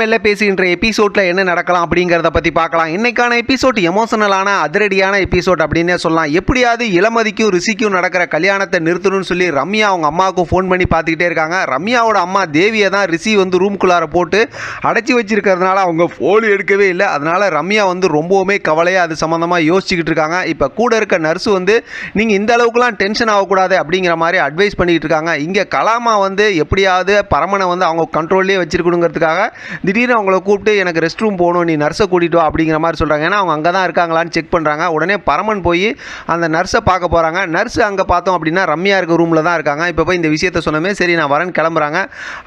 மெல்ல பேசுகின்ற எபிசோட்ல என்ன நடக்கலாம் அப்படிங்கிறத பற்றி பார்க்கலாம். இன்னைக்கான எபிசோட் எமோஷனலான அதிரடியான எபிசோட் அப்படின்னே சொல்லலாம். எப்படியாவது இளமதிக்கும் ரிஷிக்கும் நடக்கிற கல்யாணத்தை நிறுத்தணும்னு சொல்லி ரம்யா அவங்க அம்மாவுக்கும் ஃபோன் பண்ணி பார்த்துக்கிட்டே இருக்காங்க. ரம்யாவோட அம்மா தேவியை தான் ரிஷி வந்து ரூம்குள்ளார போட்டு அடைச்சி வச்சிருக்கிறதுனால அவங்க ஃபோன் எடுக்கவே இல்லை. அதனால ரம்யா வந்து ரொம்பவுமே கவலையாக அது சம்மந்தமாக யோசிச்சுக்கிட்டு இருக்காங்க. இப்போ கூட இருக்க நர்ஸு வந்து நீங்கள் இந்த அளவுக்குலாம் டென்ஷன் ஆகக்கூடாது அப்படிங்கிற மாதிரி அட்வைஸ் பண்ணிக்கிட்டு இருக்காங்க. இங்கே கலாமா வந்து எப்படியாவது பரமனை வந்து அவங்க கண்ட்ரோல்லே வச்சிருக்கணுங்கிறதுக்காக திடீர்னு அவங்கள கூப்பிட்டு எனக்கு ரெஸ்ட் ரூம் போகணும் நீ நர்ஸை கூட்டிகிட்டு வா அப்படிங்கிற மாதிரி சொல்கிறாங்க ஏன்னா அவங்க அங்கே தான் இருக்காங்களான்னு செக் பண்ணுறாங்க உடனே பரமன் போய் அந்த நர்ஸை பார்க்க போகிறாங்க நர்ஸ் அங்கே பார்த்தோம் அப்படின்னா ரம்யா இருக்க ரூமில் தான் இருக்காங்க. இப்போ போய் இந்த விஷயத்த சொன்னமே சரி நான் வரேன் கிளம்புறாங்க.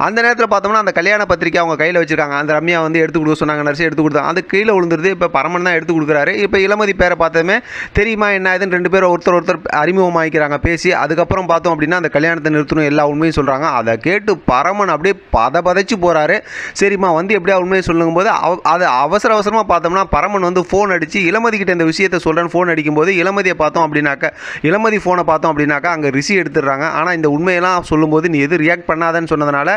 அந்த நேரத்தில் பார்த்தோம்னா அந்த கல்யாண பத்திரிக்கை அவங்க கையில் வச்சிருக்காங்க. அந்த ரம்யா வந்து எடுத்து கொடுக்க சொன்னாங்க நர்ஸை எடுத்து கொடுத்தாங்க அது கீழே விழுந்துருது. இப்போ பரமன் தான் எடுத்து கொடுக்குறாரு. இப்போ இளமதி பேரை பார்த்ததுமே தெரியுமா என்ன இதுன்னு ரெண்டு பேரும் ஒருத்தர் ஒருத்தர் அறிமுகமாகிக்கிறாங்க பேசி அதுக்கப்புறம் பார்த்தோம் அப்படின்னா அந்த கல்யாணத்தை நிறுத்தணும் எல்லா உண்மையும் சொல்கிறாங்க அதை கேட்டு பரமன் அப்படியே பத பதைச்சு போகிறாரு சரிம்மா வந்து எப்படியா உண்மையை சொல்லுங்க போது அவ அது அவசர அவசரமாக பார்த்தோம்னா பரமன் வந்து ஃபோன் அடித்து இளமதி கிட்ட இந்த விஷயத்தை சொல்கிறேன்னு ஃபோன் அடிக்கும்போது இளமதியை பார்த்தோம் அப்படின்னாக்க இளமதி ஃபோனை பார்த்தோம் அப்படின்னாக்கா அங்கே ரிசி எடுத்துடுறாங்க. ஆனால் இந்த உண்மையெல்லாம் சொல்லும்போது நீ எது ரியாக்ட் பண்ணாதன்னு சொன்னதுனால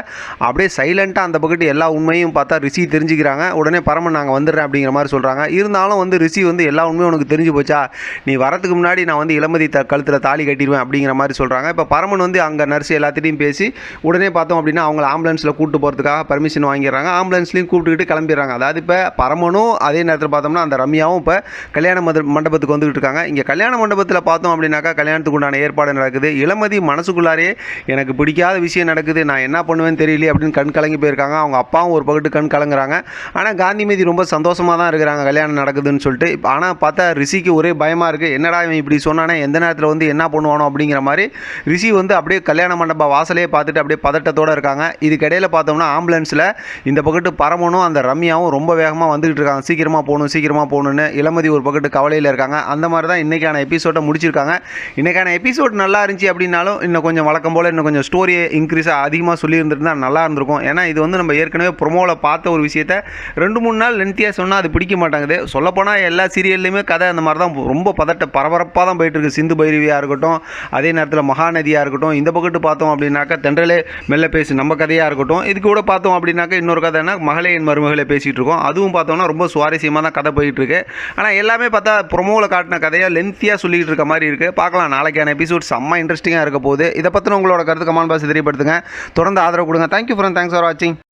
அப்படியே சைலண்ட்டாக அந்த பக்கத்து எல்லா உண்மையும் பார்த்தா ரிசி தெரிஞ்சுக்கிறாங்க. உடனே பரமன் நாங்கள் வந்துடுறேன் அப்படிங்கிற மாதிரி சொல்கிறாங்க இருந்தாலும் வந்து ரிஷி வந்து எல்லா உண்மையும் உனக்கு தெரிஞ்சு போச்சா? நீ வரதுக்கு முன்னாடி நான் வந்து இளமதி த கழுத்தில் தாலி கட்டிடுவேன் அப்படிங்கிற மாதிரி சொல்கிறாங்க இப்போ பரமன் வந்து அங்கே நர்ஸ் எல்லாத்திட்டையும் பேசி உடனே பார்த்தோம் அப்படின்னா அவங்கள ஆம்புலன்ஸில் கூட்டு போகிறதுக்காக பர்மிஷன் வாங்கிடுறாங்க. ஆம்புலன்ஸ்லையும் கூப்பிட்டுக்கிட்டு கிளம்பிடுறாங்க. அதாவது இப்போ பரமனும் அதே நேரத்தில் பார்த்தோம்னா அந்த ரம்யாவும் இப்போ கல்யாண மத மண்டபத்துக்கு வந்துகிட்டு இருக்காங்க. இங்கே கல்யாண மண்டபத்தில் பார்த்தோம் அப்படின்னாக்கா கல்யாணத்துக்கு உண்டான ஏற்பாடு நடக்குது. இளமதி மனசுக்குள்ளாரே எனக்கு பிடிக்காத விஷயம் நடக்குது. நான் என்ன பண்ணுவேன்னு தெரியல அப்படின்னு கண் கலங்கி போயிருக்காங்க. அவங்க அப்பாவும் ஒரு பக்கத்து கண் கலங்குறாங்க. ஆனால் காந்திமதி ரொம்ப சந்தோஷமாக தான் இருக்கிறாங்க கல்யாணம் நடக்குதுன்னு சொல்லிட்டு. இப்போ ஆனால் பார்த்தா ரிஷிக்கு ஒரே பயமாக இருக்குது என்னடா இவன் இப்படி சொன்னானே? எந்த நேரத்தில் வந்து என்ன பண்ணுவானோ? அப்படிங்கிற மாதிரி ரிஷி வந்து அப்படியே கல்யாண மண்டப வாசலே பார்த்துட்டு அப்படியே பதட்டத்தோடு இருக்காங்க. இதுக்கிடையில் பார்த்தோம்னா ஆம்புலன்ஸில் இந்த பக்கத்து பரமனும் அந்த ரம்யாவும் ரொம்ப வேகமாக வந்துகிட்டு இருக்காங்க. சீக்கிரமாக போகணும் சீக்கிரமாக போகணுன்னு இளமதி ஒரு பக்கத்து கவலையில் இருக்காங்க. அந்த மாதிரி தான் இன்றைக்கான எபிசோட்டை முடிச்சிருக்காங்க. இன்றைக்கான எபிசோட் நல்லா இருந்துச்சு அப்படின்னாலும் இன்னும் கொஞ்சம் வழக்கம் போல் இன்னும் கொஞ்சம் ஸ்டோரியை இன்க்ரீஸாக அதிகமாக சொல்லியிருந்துருந்தா நல்லா இருந்திருக்கும். ஏன்னா இது வந்து நம்ம ஏற்கனவே ப்ரொமோவில் பார்த்த ஒரு விஷயத்த ரெண்டு மூணு நாள் லென்த்தியாக சொன்னால் அது பிடிக்க மாட்டாங்குது. சொல்லப்போனால் எல்லா சீரியல்லையுமே கதை அந்த மாதிரி தான் ரொம்ப பதட்ட பரபரப்பாக தான் போயிட்டுருக்கு. சிந்து பைரவியாக இருக்கட்டும் அதே நேரத்தில் மகாநதியாக இருக்கட்டும் இந்த பக்கத்து பார்த்தோம் அப்படின்னாக்கா தென்றலே மெல்ல பேசி நம்ம கதையாக இருக்கட்டும். இது கூட பார்த்தோம் அப்படின்னாக்கா இன்னொரு கதைன்னா மகளேன் மருமகளை பேசிகிட்டு இருக்கோம். அதுவும் பார்த்தோம்னா ரொம்ப சுவாரஸ்யமாக தான் கதை போயிட்டுருக்கு ஆனால் எல்லாமே பார்த்தா ப்ரொமோவில் காட்டின கதையாக லென்த்தியாக சொல்லிகிட்டு இருக்க மாதிரி இருக்குது பார்க்கலாம் நாளைக்கான எபிசோட் செம்ம இன்ட்ரெஸ்டிங்காக இருக்க போகுது. இதை பற்றின உங்களோட கருத்து கமெண்ட் பாக்ஸ் தெரியப்படுத்துங்க. தொடர்ந்து ஆதரவு கொடுங்க. தேங்க்யூ ஃப்ரெண்ட் தேங்க்ஸ் ஃபார் வாட்சிங்